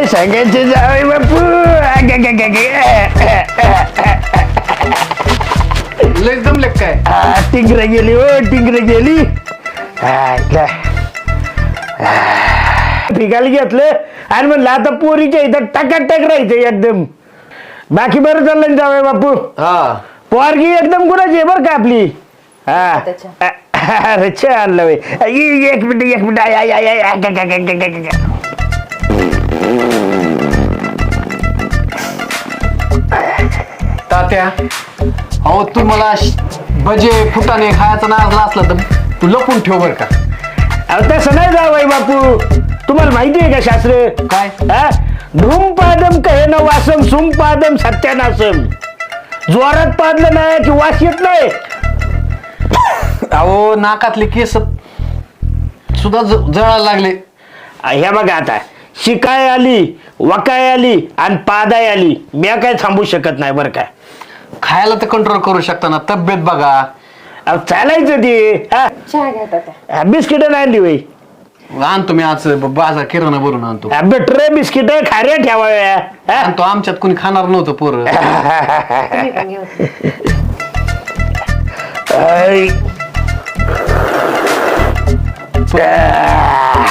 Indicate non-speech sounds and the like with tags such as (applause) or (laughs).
काय सांगायचे जावे बापू. लय जमले काय? टिंगर गेली ओ टिंगर गेली. पिकाला घेतलं आणि म्हणलं आता पोरीच्या इथं टकाटक राहायचं एकदम. बाकी बरं चाललं ना जावई बापू. हा. पोरगी एकदम कुणाची आहे बरं का आपली? हा. त्याच्या. अ- अरे छान लवे एक मिनिट एक मिनिट. आय, आय, आय, आय, आय, ग, ग, ग, ग, ग. तात्या अहो तू मला श- भजे फुटाने खायचा नाजला असला तर तू लपून ठेव बर का. अहो तसं नाही जावई बापू. तुम्हाला माहिती आहे का शास्त्र? काय? हा? धूमपादम कहे न वासम सुमपादम सत्यानासम जोरात पादलं नाही की वास येत नाही. अहो नाकातले केस सुद्धा ज- जळायला लागले. हे बघा आता. शिकाय आली वकाय आली आणि पादाय आली. मी काय थांबू शकत नाही बरं का? खायला तर कंट्रोल करू शकता ना. तब्येत बघा. अहो चालायचं ते. हा. चहा घ्या तात्या बिस्किट नाही आणली वय आणतो मी आज ब- बाजार किराणा भरून आणतो. बेटर बिस्किट खाऱ्या ठेवाव्या हा? आणतो आमच्यात कोणी खाणार नव्हतं पोर. (laughs) तुम्ही पण घेऊन ऐ. आ.